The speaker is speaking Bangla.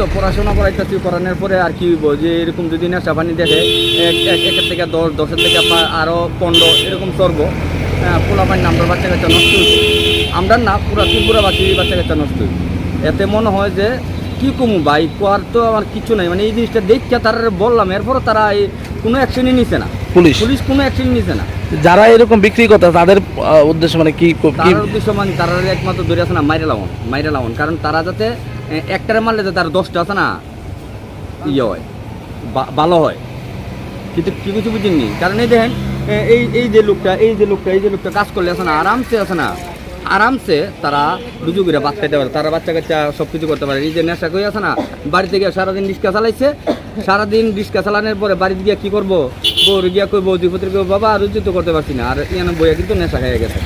তো পড়াশোনা কিছু করানোর পরে আর কি হইব? যে এরকম যদি নেশা পানি দেখে, এক একের থেকে দশ, দশের থেকে আরও পনেরো, এরকম চর্ব হ্যাঁ, পোলা পানি আমরা বাচ্চা কাচ্চা নষ্ট আমরা না, পুরা ত্রিপুরা বাচ্চা বাচ্চা কাচ্চা নষ্ট এতে মনে হয় যে কি কমু ভাই? কোয়ার তো আমার কিছু নাই। মানে এই জিনিসটা দেখতে তারা বললাম এরপরও তারা এই কোনো অ্যাকশনই নিছে না। পুলিশ? পুলিশ কোনো অ্যাকশন নিছে না। যারা এরকম বিক্রি করতে তাদের উদ্দেশ্য মানে কি তার উদ্দেশ্য মানে তারা একমাত্র ধরে আছে না মাইরে লাউন মাইরে লাউন। কারণ তারা যাতে একটারে মারলে যাতে তার দশটা আছে না ইয়ে হয় ভালো হয়। কিন্তু কি কিছু বুঝিনি। কারণ এই দেখেন এই এই যে লোকটা এই যে লোকটা এই যে লোকটা কাজ করলে আছে না আরামসে আছে না আরামসে তারা রুজু করে বাচ্চা খেতে পারে, তারা বাচ্চা কাচ্চা সব কিছু করতে পারে। এই যে নেশা করে আছে না, বাড়িতে গিয়ে সারাদিন রিক্সা চালাইছে, সারাদিন রিক্সা চালানোর পরে বাড়িতে গিয়ে কি করব? বউ গিয়া কই বউ পুত্র বাবা রুজু তো করতে পারছি না। আর এখানে বইয়া কিন্তু নেশা খেয়ে গেছে।